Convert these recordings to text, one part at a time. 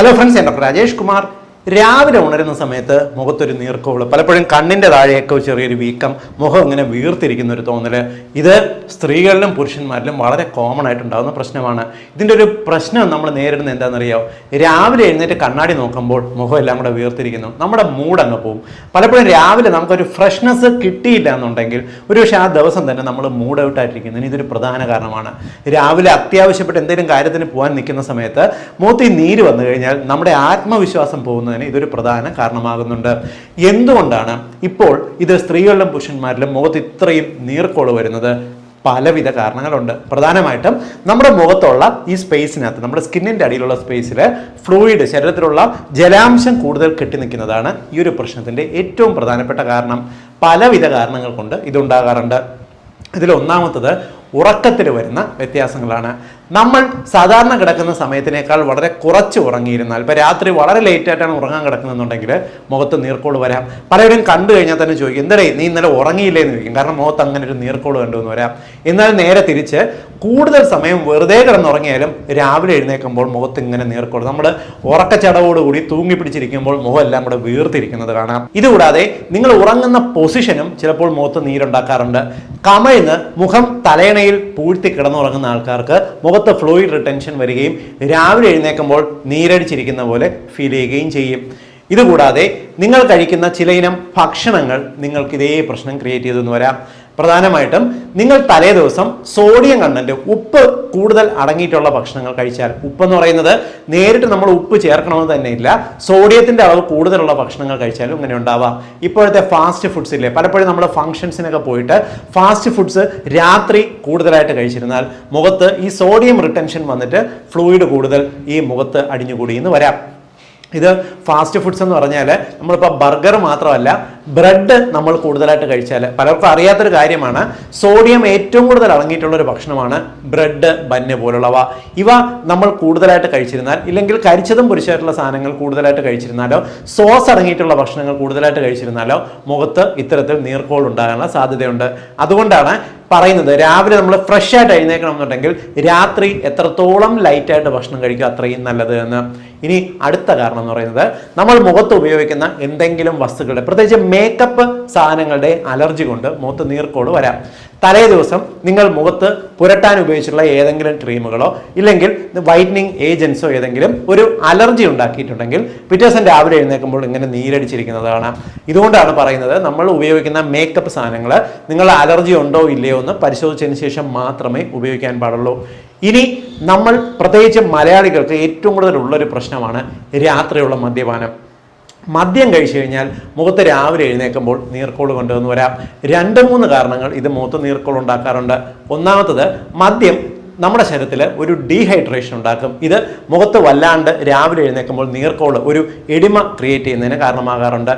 Hello friends, I am Dr. Rajesh Kumar രാവിലെ ഉണരുന്ന സമയത്ത് മുഖത്തൊരു നീർക്കോൾ പലപ്പോഴും കണ്ണിന്റെ താഴെയൊക്കെ ചെറിയൊരു വീക്കം മുഖം ഇങ്ങനെ വീർത്തിരിക്കുന്ന ഒരു തോന്നൽ. ഇത് സ്ത്രീകളിലും പുരുഷന്മാരിലും വളരെ കോമൺ ആയിട്ടുണ്ടാകുന്ന പ്രശ്നമാണ്. ഇതിന്റെ ഒരു പ്രശ്നം നമ്മൾ നേരിടുന്നത് എന്താണെന്നറിയാമോ രാവിലെ എഴുന്നേറ്റ് കണ്ണാടി നോക്കുമ്പോൾ മുഖം എല്ലാം കൂടെ വീർത്തിരിക്കുന്നു. നമ്മുടെ മൂഡ് അങ്ങ് പോകും പലപ്പോഴും രാവിലെ നമുക്കൊരു ഫ്രഷ്നെസ് കിട്ടിയില്ല എന്നുണ്ടെങ്കിൽ ഒരുപക്ഷെ ആ ദിവസം തന്നെ നമ്മൾ മൂഡ് ഔട്ട് ആയിട്ടിരിക്കുന്നതിന് ഇതൊരു പ്രധാന കാരണമാണ്. രാവിലെ അത്യാവശ്യപ്പെട്ട് എന്തെങ്കിലും കാര്യത്തിന് പോകാൻ നിൽക്കുന്ന സമയത്ത് മുഖത്ത് നീര് വന്നു കഴിഞ്ഞാൽ നമ്മുടെ ആത്മവിശ്വാസം പോകുന്നതിന് ഇതൊരു പ്രധാന കാരണമാകുന്നുണ്ട്. എന്തുകൊണ്ടാണ് ഇപ്പോൾ ഇത് സ്ത്രീകളിലും പുരുഷന്മാരിലും മുഖത്ത് ഇത്രയും നീർക്കോൾ വരുന്നത്? പലവിധ കാരണങ്ങളുണ്ട്. പ്രധാനമായിട്ടും നമ്മുടെ മുഖത്തുള്ള ഈ സ്പേസിനകത്ത് നമ്മുടെ സ്കിന്നിന്റെ അടിയിലുള്ള സ്പേസിൽ ഫ്ലൂയിഡ് ശരീരത്തിലുള്ള ജലാംശം കൂടുതൽ കെട്ടി നിൽക്കുന്നതാണ് ഈ ഒരു പ്രശ്നത്തിന്റെ ഏറ്റവും പ്രധാനപ്പെട്ട കാരണം. പലവിധ കാരണങ്ങൾ കൊണ്ട് ഇതുണ്ടാകാറുണ്ട്. ഇതിൽ ഒന്നാമത്തത് ഉറക്കത്തിൽ വരുന്ന വ്യത്യാസങ്ങളാണ്. നമ്മൾ സാധാരണ കിടക്കുന്ന സമയത്തിനേക്കാൾ വളരെ കുറച്ച് ഉറങ്ങിയിരുന്നാൽ ഇപ്പോൾ രാത്രി വളരെ ലേറ്റ് ആയിട്ടാണ് ഉറങ്ങാൻ കിടക്കുന്നുണ്ടെങ്കിൽ മുഖത്ത് നീർക്കോട് വരാം. പലരും കണ്ടു കഴിഞ്ഞാൽ തന്നെ ചോദിക്കും എന്തടേ നീ ഇന്നലെ ഉറങ്ങിയില്ലേ? എന്ന് ചോദിക്കും. കാരണം മുഖത്ത് അങ്ങനെ ഒരു നീർക്കോട് കണ്ടു എന്ന് വരാം. എന്നാൽ നേരെ തിരിച്ച് കൂടുതൽ സമയം വെറുതെ കിടന്നുറങ്ങിയാലും രാവിലെ എഴുന്നേൽക്കുമ്പോൾ മുഖത്ത് ഇങ്ങനെ നീർക്കോട് നമ്മൾ ഉറക്കച്ചടവോടുകൂടി തൂങ്ങി പിടിച്ചിരിക്കുമ്പോൾ മുഖം എല്ലാം കൂടെ വീർത്തിരിക്കുന്നത് കാണാം. ഇതുകൂടാതെ നിങ്ങൾ ഉറങ്ങുന്ന പൊസിഷനും ചിലപ്പോൾ മുഖത്ത് നീരുണ്ടാക്കാറുണ്ട്. കമഴ്ന്ന് മുഖം തലയണയിൽ പൂഴ്ത്തി കിടന്നുറങ്ങുന്ന ആൾക്കാർക്ക് മുഖത്ത് ഫ്ലൂയിഡ് റിട്ടൻഷൻ വരികയും രാവിലെ എഴുന്നേൽക്കുമ്പോൾ നീരടിച്ചിരിക്കുന്ന പോലെ ഫീൽ ചെയ്യുകയും ചെയ്യും. ഇതുകൂടാതെ നിങ്ങൾ കഴിക്കുന്ന ചിലയിനം ഭക്ഷണങ്ങൾ നിങ്ങൾക്ക് ഇതേ പ്രശ്നം ക്രിയേറ്റ് ചെയ്തെന്ന് വരാം. പ്രധാനമായിട്ടും നിങ്ങൾ തലേ ദിവസം സോഡിയം കണ്ടന്റ് ഉപ്പ് കൂടുതൽ അടങ്ങിയിട്ടുള്ള ഭക്ഷണങ്ങൾ കഴിച്ചാൽ. ഉപ്പ് എന്ന് പറയുന്നത് നേരിട്ട് നമ്മൾ ഉപ്പ് ചേർക്കണമെന്ന് തന്നെ ഇല്ല. സോഡിയത്തിന്റെ അളവ് കൂടുതലുള്ള ഭക്ഷണങ്ങൾ കഴിച്ചാലും ഇങ്ങനെ ഉണ്ടാവാം. ഇപ്പോഴത്തെ ഫാസ്റ്റ് ഫുഡ്സ് ഇല്ലേ? പലപ്പോഴും നമ്മൾ ഫംഗ്ഷൻസിനൊക്കെ പോയിട്ട് ഫാസ്റ്റ് ഫുഡ്സ് രാത്രി കൂടുതലായിട്ട് കഴിച്ചിരുന്നാൽ മുഖത്ത് ഈ സോഡിയം റിട്ടൻഷൻ വന്നിട്ട് ഫ്ലൂയിഡ് കൂടുതൽ ഈ മുഖത്ത് അടിഞ്ഞുകൂടി എന്ന് വരാം. ഇത് ഫാസ്റ്റ് ഫുഡ്സ് എന്ന് പറഞ്ഞാൽ നമ്മളിപ്പോൾ ബർഗർ മാത്രമല്ല ബ്രെഡ് നമ്മൾ കൂടുതലായിട്ട് കഴിച്ചാൽ പലർക്കും അറിയാത്തൊരു കാര്യമാണ് സോഡിയം ഏറ്റവും കൂടുതൽ അടങ്ങിയിട്ടുള്ള ഒരു ഭക്ഷണമാണ് ബ്രെഡ് ബന്ന് പോലുള്ളവ. ഇവ നമ്മൾ കൂടുതലായിട്ട് കഴിച്ചിരുന്നാൽ ഇല്ലെങ്കിൽ കരിച്ചതും പൊരിച്ചായിട്ടുള്ള സാധനങ്ങൾ കൂടുതലായിട്ട് കഴിച്ചിരുന്നാലോ സോസ് അടങ്ങിയിട്ടുള്ള ഭക്ഷണങ്ങൾ കൂടുതലായിട്ട് കഴിച്ചിരുന്നാലോ മുഖത്ത് ഇത്തരത്തിൽ നീർക്കോൾ ഉണ്ടാകാനുള്ള സാധ്യതയുണ്ട്. അതുകൊണ്ടാണ് പറയുന്നത് രാവിലെ നമ്മൾ ഫ്രഷ് ആയിട്ട് എഴുന്നേക്കണം എന്നുണ്ടെങ്കിൽ രാത്രി എത്രത്തോളം ലൈറ്റായിട്ട് ഭക്ഷണം കഴിക്കുക അത്രയും നല്ലത് എന്ന്. ഇനി അടുത്ത കാരണം എന്ന് പറയുന്നത് നമ്മൾ മുഖത്ത് ഉപയോഗിക്കുന്ന എന്തെങ്കിലും വസ്തുക്കളുടെ പ്രത്യേകിച്ച് മേക്കപ്പ് സാധനങ്ങളുടെ അലർജി കൊണ്ട് മുഖത്ത് നീർക്കോട് വരാം. തലേ ദിവസം നിങ്ങൾ മുഖത്ത് പുരട്ടാൻ ഉപയോഗിച്ചിട്ടുള്ള ഏതെങ്കിലും ക്രീമുകളോ ഇല്ലെങ്കിൽ വൈറ്റനിങ് ഏജൻസോ ഏതെങ്കിലും ഒരു അലർജി ഉണ്ടാക്കിയിട്ടുണ്ടെങ്കിൽ പിറ്റേ ദിവസം രാവിലെ എഴുന്നേൽക്കുമ്പോൾ ഇങ്ങനെ നീരടിച്ചിരിക്കുന്നത് കാണാം ഇതുകൊണ്ടാണ് പറയുന്നത് നമ്മൾ ഉപയോഗിക്കുന്ന മേക്കപ്പ് സാധനങ്ങൾ നിങ്ങൾ അലർജി ഉണ്ടോ ഇല്ലയോ എന്ന് പരിശോധിച്ചതിന് ശേഷം മാത്രമേ ഉപയോഗിക്കാൻ പാടുള്ളൂ. ഇനി നമ്മൾ പ്രത്യേകിച്ച് മലയാളികൾക്ക് ഏറ്റവും കൂടുതൽ ഉള്ളൊരു പ്രശ്നമാണ് രാത്രിയുള്ള മദ്യപാനം. മദ്യം കഴിച്ചു കഴിഞ്ഞാൽ മുഖത്ത് രാവിലെ എഴുന്നേൽക്കുമ്പോൾ നീർക്കോൾ കൊണ്ടുവന്ന് വരാം. രണ്ട് മൂന്ന് കാരണങ്ങൾ ഇത് മുഖത്ത് നീർക്കോൾ ഉണ്ടാക്കാറുണ്ട് ഒന്നാമത്തത് മദ്യം നമ്മുടെ ശരീരത്തിൽ ഒരു ഡീഹൈഡ്രേഷൻ ഉണ്ടാക്കും. ഇത് മുഖത്ത് വല്ലാണ്ട് രാവിലെ എഴുന്നേൽക്കുമ്പോൾ നീർക്കോൾ ഒരു എടിമ ക്രിയേറ്റ് ചെയ്യുന്നതിന് കാരണമാകാറുണ്ട്.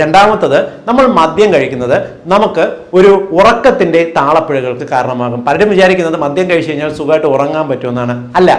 രണ്ടാമത്തത് നമ്മൾ മദ്യം കഴിക്കുന്നത് നമുക്ക് ഒരു ഉറക്കത്തിന്റെ താളപ്പിഴകൾക്ക് കാരണമാകും. പലരും വിചാരിക്കുന്നത് മദ്യം കഴിച്ചു കഴിഞ്ഞാൽ സുഖമായിട്ട് ഉറങ്ങാൻ പറ്റുമെന്നാണ്. അല്ല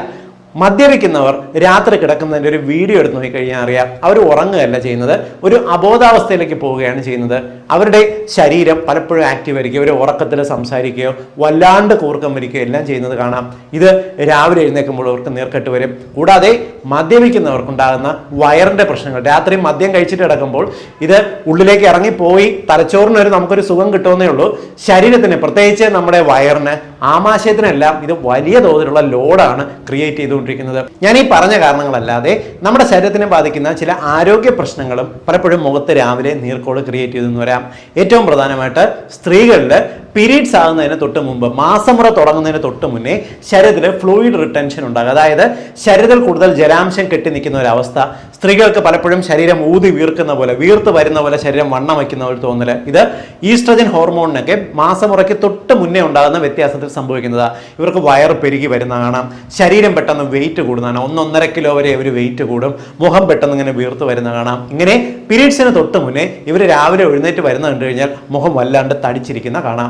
മദ്യപിക്കുന്നവർ രാത്രി കിടക്കുന്നതിന്റെ ഒരു വീഡിയോ എടുത്ത് നോക്കിക്കഴിഞ്ഞാൽ അറിയാം. അവർ ഉറങ്ങുകയല്ല ചെയ്യുന്നത്. ഒരു അബോധാവസ്ഥയിലേക്ക് പോവുകയാണ് ചെയ്യുന്നത്. അവരുടെ ശരീരം പലപ്പോഴും ആക്റ്റീവ് ആയിരിക്കും. അവർ ഉറക്കത്തിൽ സംസാരിക്കുകയോ വല്ലാണ്ട് കൂർക്കം വരിക്കുകയോ എല്ലാം ചെയ്യുന്നത് കാണാം. ഇത് രാവിലെ എഴുന്നേൽക്കുമ്പോൾ അവർക്ക് നേർക്കെട്ട് വരും. കൂടാതെ മദ്യപിക്കുന്നവർക്കുണ്ടാകുന്ന വയറിന്റെ പ്രശ്നങ്ങൾ. രാത്രി മദ്യം കഴിച്ചിട്ട് കിടക്കുമ്പോൾ ഇത് ഉള്ളിലേക്ക് ഇറങ്ങിപ്പോയി തലച്ചോറിന് ഒരു നമുക്കൊരു സുഖം കിട്ടുമെന്നേ ഉള്ളൂ. ശരീരത്തിന് പ്രത്യേകിച്ച് നമ്മുടെ വയറിന് ആമാശയത്തിനെല്ലാം ഇത് വലിയ തോതിലുള്ള ലോഡാണ് ക്രിയേറ്റ് ചെയ്തുകൊണ്ടിരിക്കുന്നത് ഞാൻ ഈ പറഞ്ഞ കാരണങ്ങളല്ലാതെ നമ്മുടെ ശരീരത്തിനെ ബാധിക്കുന്ന ചില ആരോഗ്യ പ്രശ്നങ്ങളും പലപ്പോഴും മുഖത്ത് രാവിലെ നീർക്കോട് ക്രിയേറ്റ് ചെയ്തെന്ന് വരാം. ഏറ്റവും പ്രധാനമായിട്ട് സ്ത്രീകളിൽ പീരീഡ്സ് ആകുന്നതിന് തൊട്ട് മുമ്പ് മാസമുറ തുടങ്ങുന്നതിന് തൊട്ട് മുന്നേ ശരീരത്തിൽ ഫ്ലൂയിഡ് റിട്ടൻഷൻ ഉണ്ടാകും. അതായത് ശരീരത്തിൽ കൂടുതൽ ജലാംശം കെട്ടി നിൽക്കുന്ന ഒരു അവസ്ഥ. സ്ത്രീകൾക്ക് പലപ്പോഴും ശരീരം ഊതി വീർക്കുന്ന പോലെ വീർത്ത് വരുന്ന പോലെ ശരീരം വണ്ണം വയ്ക്കുന്ന ഒരു തോന്നൽ. ഇത് ഈസ്ട്രജൻ ഹോർമോണിനൊക്കെ മാസമുറയ്ക്ക് തൊട്ട് മുന്നേ ഉണ്ടാകുന്ന വ്യത്യാസത്തിൽ സംഭവിക്കുന്നതാണ് ഇവർക്ക് വയറ് പെരുകി വരുന്ന കാണാം ശരീരം പെട്ടെന്ന് വെയിറ്റ് കൂടുന്നതാണ്. ഒന്നൊന്നര കിലോ വരെ ഇവർ വെയിറ്റ് കൂടും. മുഖം പെട്ടെന്ന് ഇങ്ങനെ വീർത്ത് വരുന്ന കാണാം ഇങ്ങനെ പീരീഡ്സിന് തൊട്ട് മുന്നേ ഇവർ രാവിലെ എഴുന്നേറ്റ് വരുന്ന കണ്ടു കഴിഞ്ഞാൽ മുഖം വല്ലാണ്ട് തടിച്ചിരിക്കുന്ന കാണാം.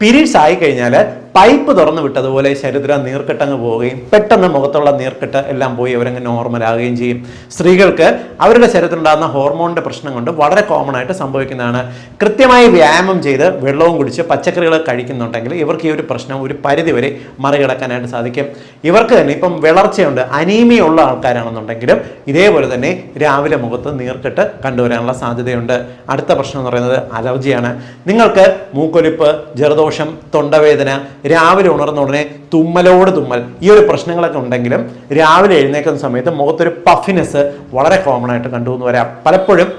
പീരീഡ്സ് ആയി കഴിഞ്ഞാൽ പൈപ്പ് തുറന്നു വിട്ടതുപോലെ ശരീരം നീർക്കെട്ടങ്ങ് പോവുകയും പെട്ടെന്ന് മുഖത്തുള്ള നീർക്കെട്ട് എല്ലാം പോയി അവരങ്ങ് നോർമൽ ആകുകയും ചെയ്യും. സ്ത്രീകൾക്ക് അവരുടെ ശരീരത്തിലുണ്ടാകുന്ന ഹോർമോണിന്റെ പ്രശ്നം കൊണ്ട് വളരെ കോമൺ ആയിട്ട് സംഭവിക്കുന്നതാണ്. കൃത്യമായി വ്യായാമം ചെയ്ത് വെള്ളവും കുടിച്ച് പച്ചക്കറികൾ കഴിക്കുന്നുണ്ടെങ്കിൽ ഇവർക്ക് ഈ ഒരു പ്രശ്നം ഒരു പരിധിവരെ മറികടക്കാനായിട്ട് സാധിക്കും. ഇവർക്ക് തന്നെ ഇപ്പം വിളർച്ചയുണ്ട് അനീമിയ ഉള്ള ആൾക്കാരാണെന്നുണ്ടെങ്കിലും ഇതേപോലെ തന്നെ രാവിലെ മുഖത്ത് നീർക്കെട്ട് കണ്ടുവരാനുള്ള സാധ്യതയുണ്ട്. അടുത്ത പ്രശ്നം എന്ന് പറയുന്നത് അലർജിയാണ്. നിങ്ങൾക്ക് മൂക്കൊലിപ്പ് ജലദോഷം തൊണ്ടവേദന രാവിലെ ഉണർന്ന ഉടനെ തുമ്മലോട് തുമ്മൽ. ഈ ഒരു പ്രശ്നങ്ങളൊക്കെ ഉണ്ടെങ്കിലും രാവിലെ എഴുന്നേക്കുന്ന സമയത്ത് മുഖത്തൊരു പഫിനെസ് വളരെ കോമൺ ആയിട്ട് കണ്ടുവന്ന് വരാം. പലപ്പോഴും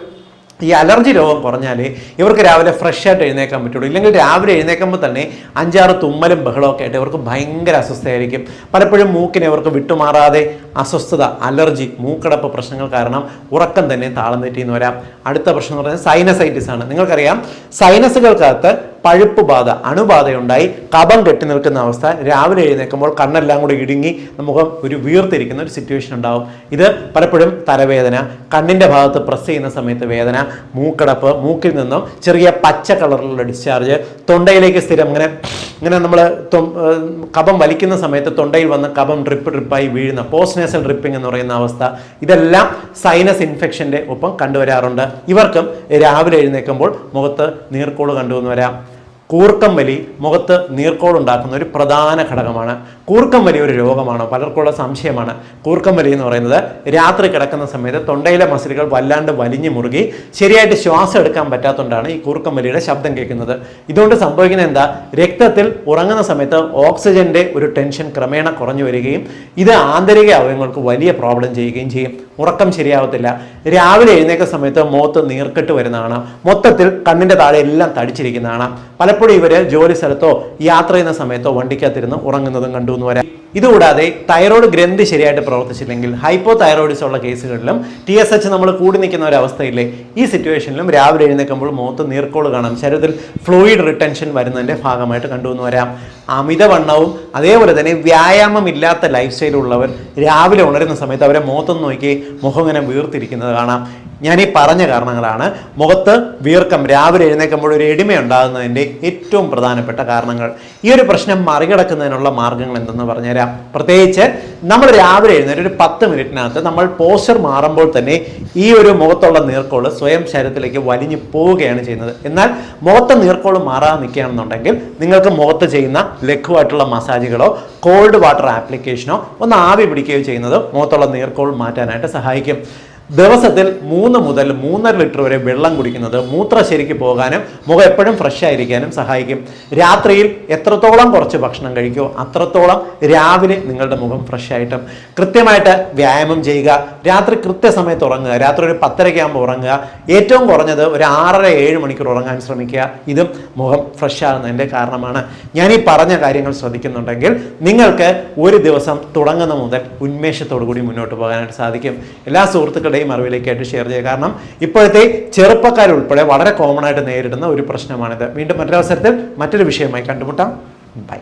ഈ അലർജി രോഗം കുറഞ്ഞാൽ ഇവർക്ക് രാവിലെ ഫ്രഷ് ആയിട്ട് എഴുന്നേക്കാൻ പറ്റുള്ളൂ. ഇല്ലെങ്കിൽ രാവിലെ എഴുന്നേക്കുമ്പോൾ തന്നെ അഞ്ചാറ് തുമ്മലും ബഹളമൊക്കെ ആയിട്ട് ഇവർക്ക് ഭയങ്കര അസ്വസ്ഥയായിരിക്കും. പലപ്പോഴും മൂക്കിനെ ഇവർക്ക് വിട്ടുമാറാതെ അസ്വസ്ഥത അലർജി മൂക്കടപ്പ് പ്രശ്നങ്ങൾ കാരണം ഉറക്കം തന്നെ താളം തെറ്റിയെന്ന് വരാം. അടുത്ത പ്രശ്നം എന്ന് പറയുന്നത് സൈനസൈറ്റിസ് ആണ്. നിങ്ങൾക്കറിയാം സൈനസുകൾക്കകത്ത് പഴുപ്പ് ബാധ അണുബാധയുണ്ടായി. കപം കെട്ടി നിൽക്കുന്ന അവസ്ഥ. രാവിലെ എഴുന്നേൽക്കുമ്പോൾ കണ്ണെല്ലാം കൂടി ഇടുങ്ങി നമുക്ക് ഒരു വീർത്തിരിക്കുന്ന ഒരു സിറ്റുവേഷൻ ഉണ്ടാവും. ഇത് പലപ്പോഴും തലവേദന കണ്ണിന്റെ ഭാഗത്ത് പ്രസ് ചെയ്യുന്ന സമയത്ത് വേദന മൂക്കടപ്പ് മൂക്കിൽ നിന്നും ചെറിയ പച്ച കളറിലുള്ള ഡിസ്ചാർജ് തൊണ്ടയിലേക്ക് സ്ഥിരം ഇങ്ങനെ ഇങ്ങനെ നമ്മൾ കബം വലിക്കുന്ന സമയത്ത് തൊണ്ടയിൽ വന്ന് കബം ഡ്രിപ്പ് ഡ്രിപ്പായി വീഴുന്ന പോസ്റ്റ് നേസൽ ഡ്രിപ്പിംഗ് എന്ന് പറയുന്ന അവസ്ഥ. ഇതെല്ലാം സൈനസ് ഇൻഫെക്ഷന്റെ ഒപ്പം കണ്ടുവരാറുണ്ട്. ഇവർക്കും രാവിലെ എഴുന്നേൽക്കുമ്പോൾ മുഖത്ത് നീർക്കോൾ കണ്ടുവന്ന് വരാം. കൂർക്കം വലി മുഖത്ത് നീർക്കോളുണ്ടാക്കുന്ന ഒരു പ്രധാന ഘടകമാണ്. കൂർക്കം വലി ഒരു രോഗമാണ്. പലർക്കുള്ള സംശയമാണ്. കൂർക്കം വലി എന്ന് പറയുന്നത് രാത്രി കിടക്കുന്ന സമയത്ത് തൊണ്ടയിലെ മസിലുകൾ വല്ലാണ്ട് വലിഞ്ഞു മുറുകി ശരിയായിട്ട് ശ്വാസം എടുക്കാൻ പറ്റാത്തതുകൊണ്ടാണ് ഈ കൂർക്കം വലിയുടെ ശബ്ദം കേൾക്കുന്നത്. ഇതുകൊണ്ട് സംഭവിക്കുന്നത് എന്താ? രക്തത്തിൽ ഉറങ്ങുന്ന സമയത്ത് ഓക്സിജന്റെ ഒരു ടെൻഷൻ ക്രമേണ കുറഞ്ഞു വരികയും ഇത് ആന്തരിക അവയവങ്ങൾക്ക് വലിയ പ്രോബ്ലം ചെയ്യുകയും ചെയ്യും. ഉറക്കം ശരിയാവത്തില്ല. രാവിലെ എഴുന്നേക്കുന്ന സമയത്ത് മുഖത്ത് നീർക്കെട്ട് വരുന്നതാണ്. മൊത്തത്തിൽ കണ്ണിന്റെ താഴെ എല്ലാം തടിച്ചിരിക്കുന്നതാണ്. പലപ്പോഴും ഇവർ ജോലി സ്ഥലത്തോ യാത്ര ചെയ്യുന്ന സമയത്തോ വണ്ടിക്കകത്തിരുന്ന് ഉറങ്ങുന്നതും കണ്ടു എന്ന് വരാം. ഇതുകൂടാതെ തൈറോയ്ഡ് ഗ്രന്ഥി ശരിയായിട്ട് പ്രവർത്തിച്ചില്ലെങ്കിൽ ഹൈപ്പോ തൈറോയിഡ്സ് ഉള്ള കേസുകളിലും ടി എസ് എച്ച് നമ്മൾ കൂടി നിൽക്കുന്ന ഒരു അവസ്ഥയില്ലേ? ഈ സിറ്റുവേഷനിലും രാവിലെ എഴുന്നേൽക്കുമ്പോൾ മുഖത്ത് നീർക്കോൾ കാണാം. ശരീരത്തിൽ ഫ്ലൂയിഡ് റിട്ടൻഷൻ വരുന്നതിന്റെ ഭാഗമായിട്ട് കണ്ടുവന്ന് വരാം. അമിതവണ്ണവും അതേപോലെ തന്നെ വ്യായാമം ഇല്ലാത്ത ലൈഫ് സ്റ്റൈൽ ഉള്ളവർ രാവിലെ ഉണരുന്ന സമയത്ത് അവരെ മുഖത്തൊന്ന് നോക്കി മുഖം ഇങ്ങനെ വീർത്തിരിക്കുന്നത് കാണാം. ഞാൻ ഈ പറഞ്ഞ കാരണങ്ങളാണ് മുഖത്ത് വീർക്കം. രാവിലെ എഴുന്നേൽക്കുമ്പോൾ ഒരു എടിമ ഉണ്ടാകുന്നതിന്റെ ഏറ്റവും പ്രധാനപ്പെട്ട കാരണങ്ങൾ. ഈ ഒരു പ്രശ്നം മറികടക്കുന്നതിനുള്ള മാർഗങ്ങൾ എന്തെന്ന് പറഞ്ഞുതരാം. പ്രത്യേകിച്ച് നമ്മൾ രാവിലെ എഴുന്നേറ്റ് ഒരു പത്ത് മിനിറ്റിനകത്ത് നമ്മൾ പോസ്റ്റർ മാറുമ്പോൾ തന്നെ ഈ ഒരു മുഖത്തുള്ള നീർക്കോൾ സ്വയം ശരീരത്തിലേക്ക് വലിഞ്ഞു പോവുകയാണ് ചെയ്യുന്നത്. എന്നാൽ മുഖത്തെ നീർക്കോൾ മാറാതെ നിൽക്കുകയാണെന്നുണ്ടെങ്കിൽ നിങ്ങൾക്ക് മുഖത്ത് ചെയ്യുന്ന ലഘുവായിട്ടുള്ള മസാജുകളോ കോൾഡ് വാട്ടർ ആപ്ലിക്കേഷനോ ഒന്ന് ആവി പിടിക്കുകയോ ചെയ്യുന്നത് മുഖത്തുള്ള നീർക്കോൾ മാറ്റാനായിട്ട് സഹായിക്കും. ദിവസത്തിൽ മൂന്ന് മുതൽ മൂന്നര ലിറ്റർ വരെ വെള്ളം കുടിക്കുന്നത് മൂത്രശരിക്ക് പോകാനും മുഖം എപ്പോഴും ഫ്രഷ് ആയിരിക്കാനും സഹായിക്കും. രാത്രിയിൽ എത്രത്തോളം കുറച്ച് ഭക്ഷണം കഴിക്കുമോ അത്രത്തോളം രാവിലെ നിങ്ങളുടെ മുഖം ഫ്രഷ് ആയിട്ടും. കൃത്യമായിട്ട് വ്യായാമം ചെയ്യുക രാത്രി കൃത്യസമയത്ത് ഉറങ്ങുക രാത്രി ഒരു പത്തരയ്ക്ക് ആകുമ്പോൾ ഉറങ്ങുക ഏറ്റവും കുറഞ്ഞത് ഒരു ആറര ഏഴ് മണിക്കൂർ ഉറങ്ങാൻ ശ്രമിക്കുക. ഇതും മുഖം ഫ്രഷ് ആകുന്നതിന്റെ കാരണമാണ്. ഞാൻ ഈ പറഞ്ഞ കാര്യങ്ങൾ ശ്രദ്ധിക്കുന്നുണ്ടെങ്കിൽ നിങ്ങൾക്ക് ഒരു ദിവസം തുടങ്ങുന്ന മുതൽ ഉന്മേഷത്തോടു കൂടി മുന്നോട്ട് പോകാനായിട്ട് സാധിക്കും. എല്ലാ സുഹൃത്തുക്കളുടെയും അറിവിലേക്കായിട്ട് ഷെയർ ചെയ്യുക. കാരണം ഇപ്പോഴത്തെ ചെറുപ്പക്കാരുൾപ്പെടെ വളരെ കോമൺ ആയിട്ട് നേരിടുന്ന ഒരു പ്രശ്നമാണിത്. വീണ്ടും മറ്റൊരവസരത്തിൽ മറ്റൊരു വിഷയമായി കണ്ടുമുട്ടാം. ബൈ